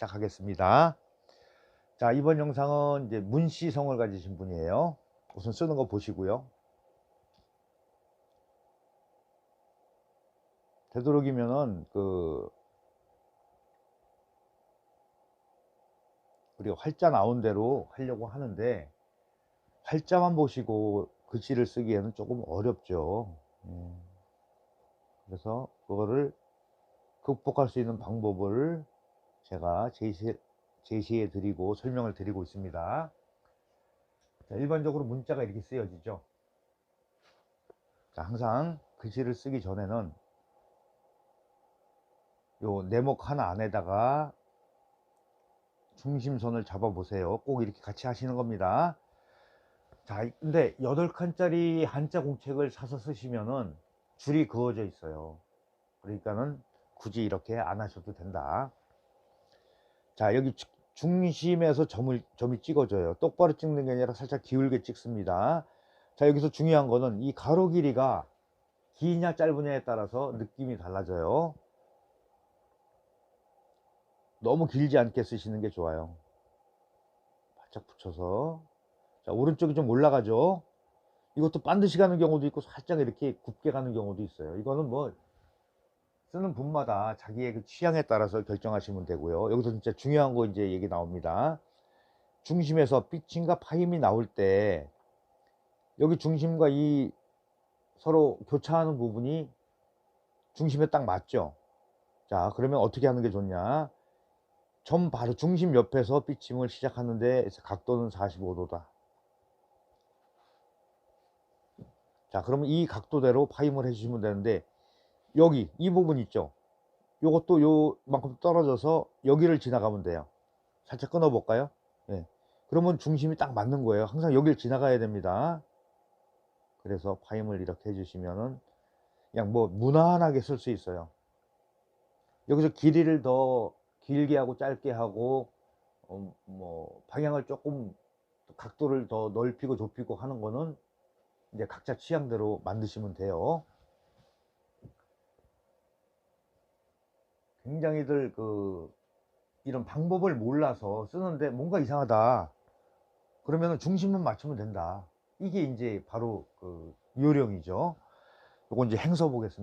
시작하겠습니다. 자, 이번 영상은 이제 문씨 성을 가지신 분이에요. 우선 쓰는 거 보시고요. 되도록이면은 그 우리가 활자 나온 대로 하려고 하는데 활자만 보시고 글씨를 쓰기에는 조금 어렵죠. 예. 그래서 그거를 극복할 수 있는 방법을 제가 제시, 제시해 드리고 설명을 드리고 있습니다. 자, 일반적으로 문자가 이렇게 쓰여지죠. 자, 항상 글씨를 쓰기 전에는 요 네목 하나 안에다가 중심선을 잡아 보세요. 꼭 이렇게 같이 하시는 겁니다. 자, 근데 8칸짜리 한자 공책을 사서 쓰시면은 줄이 그어져 있어요. 그러니까는 굳이 이렇게 안 하셔도 된다. 자, 여기 주- 중심에서 점을, 점이 찍어져요. 똑바로 찍는 게 아니라 살짝 기울게 찍습니다. 자, 여기서 중요한 거는 이 가로 길이가 기냐 짧으냐에 따라서 느낌이 달라져요. 너무 길지 않게 쓰시는 게 좋아요. 바짝 붙여서. 자, 오른쪽이 좀 올라가죠. 이것도 반드시 가는 경우도 있고 살짝 이렇게 굽게 가는 경우도 있어요. 이거는 뭐 쓰는 분마다 자기의 그 취향에 따라서 결정하시면 되고요. 여기서 진짜 중요한 거 이제 얘기 나옵니다. 중심에서 삐침과 파임이 나올 때 여기 중심과 이 서로 교차하는 부분이 중심에 딱 맞죠. 자, 그러면 어떻게 하는 게 좋냐? 점 바로 중심 옆에서 삐침을 시작하는데 각도는 45도다. 자, 그러면 이 각도대로 파임을 해주시면 되는데 여기 이 부분 있죠. 요것도 요만큼 떨어져서 여기를 지나가면 돼요. 살짝 끊어 볼까요? 예. 그러면 중심이 딱 맞는 거예요. 항상 여기를 지나가야 됩니다. 그래서 파임을 이렇게 해주시면은 그냥 뭐 무난하게 쓸 수 있어요. 여기서 길이를 더 길게 하고 짧게 하고 어, 뭐 방향을 조금 각도를 더 넓히고 좁히고 하는 거는 이제 각자 취향대로 만드시면 돼요. 굉장히들 그 이런 방법을 몰라서 쓰는데 뭔가 이상하다. 그러면 중심만 맞추면 된다. 이게 이제 바로 그 요령이죠. 요거 이제 행서 보겠습니다.